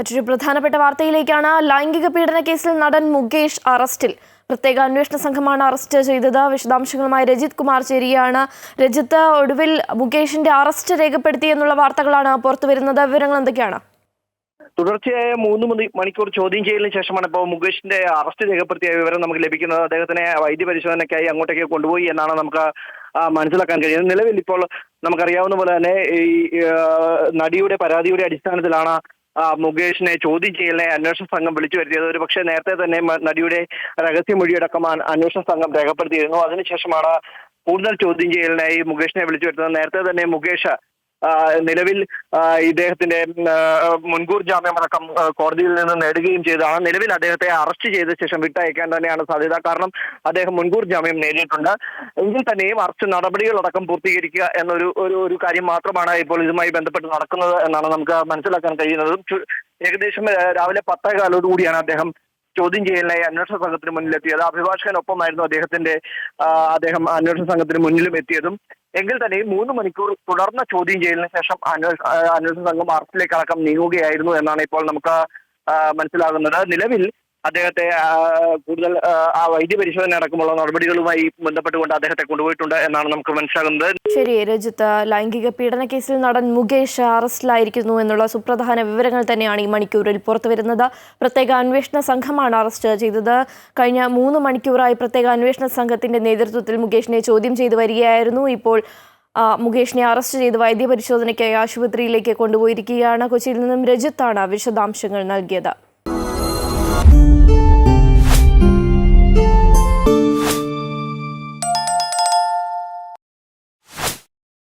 മറ്റൊരു പ്രധാനപ്പെട്ട വാർത്തയിലേക്കാണ്. ലൈംഗിക പീഡന കേസിൽ നടൻ മുകേഷ് അറസ്റ്റിൽ. പ്രത്യേക അന്വേഷണ സംഘമാണ് അറസ്റ്റ് ചെയ്തത്. വിശദാംശങ്ങളുമായി രജിത് കുമാർ ചേരിയാണ്. രജിത്ത് ഒടുവിൽ മുകേഷിന്റെ അറസ്റ്റ് രേഖപ്പെടുത്തി എന്നുള്ള വാർത്തകളാണ് പുറത്തു വരുന്നത്. വിവരങ്ങൾ എന്തൊക്കെയാണ്? തുടർച്ചയായ മൂന്ന് മണി- മണിക്കൂർ ചോദ്യം ചെയ്യലിന് ശേഷമാണ് ഇപ്പോൾ മുകേഷിന്റെ അറസ്റ്റ് രേഖപ്പെടുത്തിയ വിവരം നമുക്ക് ലഭിക്കുന്നത്. അദ്ദേഹത്തിനെ വൈദ്യ പരിശോധനയ്ക്കായി അങ്ങോട്ടേക്ക് കൊണ്ടുപോയി എന്നാണ് നമുക്ക് മനസ്സിലാക്കാൻ കഴിയുന്നത്. നിലവിൽ ഇപ്പോൾ നമുക്കറിയാവുന്ന പോലെ തന്നെ ഈ നടിയുടെ പരാതിയുടെ അടിസ്ഥാനത്തിലാണ് മുകേഷിനെ ചോദ്യം ചെയ്യലിനെ അന്വേഷണ സംഘം വിളിച്ചു വരുത്തിയത് ഒരു പക്ഷേ നേരത്തെ തന്നെ നടിയുടെ രഹസ്യമൊഴിയടക്കം അന്വേഷണ സംഘം രേഖപ്പെടുത്തിയിരുന്നു. അതിനുശേഷമാണ് കൂടുതൽ ചോദ്യം ചെയ്യലിനായി മുകേഷിനെ വിളിച്ചു വരുത്തുന്നത്. നേരത്തെ തന്നെ മുകേഷ് നിലവിൽ ഇദ്ദേഹത്തിന്റെ മുൻകൂർ ജാമ്യമടക്കം അടക്കം കോടതിയിൽ നിന്ന് നേടുകയും ചെയ്തതാണ്. നിലവിൽ അദ്ദേഹത്തെ അറസ്റ്റ് ചെയ്ത ശേഷം വിട്ടയക്കാൻ തന്നെയാണ് സാധ്യത. കാരണം അദ്ദേഹം മുൻകൂർ ജാമ്യം നേടിയിട്ടുണ്ട്. എങ്കിൽ തന്നെയും അറസ്റ്റ് നടപടികളടക്കം പൂർത്തീകരിക്കുക എന്നൊരു ഒരു ഒരു കാര്യം മാത്രമാണ് ഇപ്പോൾ ഇതുമായി ബന്ധപ്പെട്ട് നടക്കുന്നത് എന്നാണ് നമുക്ക് മനസ്സിലാക്കാൻ കഴിയുന്നത്. ഏകദേശം രാവിലെ പത്തേ കാലോടുകൂടിയാണ് അദ്ദേഹം ചോദ്യം ചെയ്യലിനായി അന്വേഷണ സംഘത്തിന് മുന്നിലെത്തിയത്. അഭിഭാഷകനൊപ്പമായിരുന്നു അദ്ദേഹത്തിന്റെ അദ്ദേഹം അന്വേഷണ സംഘത്തിന് മുന്നിലും എത്തിയതും. എങ്കിൽ തന്നെയും മൂന്ന് മണിക്കൂർ തുടർന്ന ചോദ്യം ചെയ്യലിന് ശേഷം അന്വേഷ അന്വേഷണ സംഘം അറസ്റ്റിലേക്ക് അടക്കം നീങ്ങുകയായിരുന്നു എന്നാണ് ഇപ്പോൾ നമുക്ക് മനസ്സിലാകുന്നത്. നിലവിൽ അദ്ദേഹത്തെ കൂടുതൽ ആ വൈദ്യ പരിശോധന അടക്കമുള്ള നടപടികളുമായി ബന്ധപ്പെട്ടുകൊണ്ട് അദ്ദേഹത്തെ കൊണ്ടുപോയിട്ടുണ്ട് എന്നാണ് നമുക്ക് മനസ്സിലാകുന്നത്. ശരി രജിത്ത്. ലൈംഗിക പീഡന കേസിൽ നടൻ മുകേഷ് അറസ്റ്റിലായിരിക്കുന്നു എന്നുള്ള സുപ്രധാന വിവരങ്ങൾ തന്നെയാണ് ഈ മണിക്കൂറിൽ പുറത്തുവരുന്നത് പ്രത്യേക അന്വേഷണ സംഘമാണ് അറസ്റ്റ് ചെയ്തത്. കഴിഞ്ഞ മൂന്ന് മണിക്കൂറായി പ്രത്യേക അന്വേഷണ സംഘത്തിന്റെ നേതൃത്വത്തിൽ മുകേഷിനെ ചോദ്യം ചെയ്തു വരികയായിരുന്നു. ഇപ്പോൾ മുകേഷിനെ അറസ്റ്റ് ചെയ്ത് വൈദ്യപരിശോധനയ്ക്കായി ആശുപത്രിയിലേക്ക് കൊണ്ടുപോയിരിക്കുകയാണ്. കൊച്ചിയിൽ നിന്നും രജിത്താണ് വിശദാംശങ്ങൾ നൽകിയത്.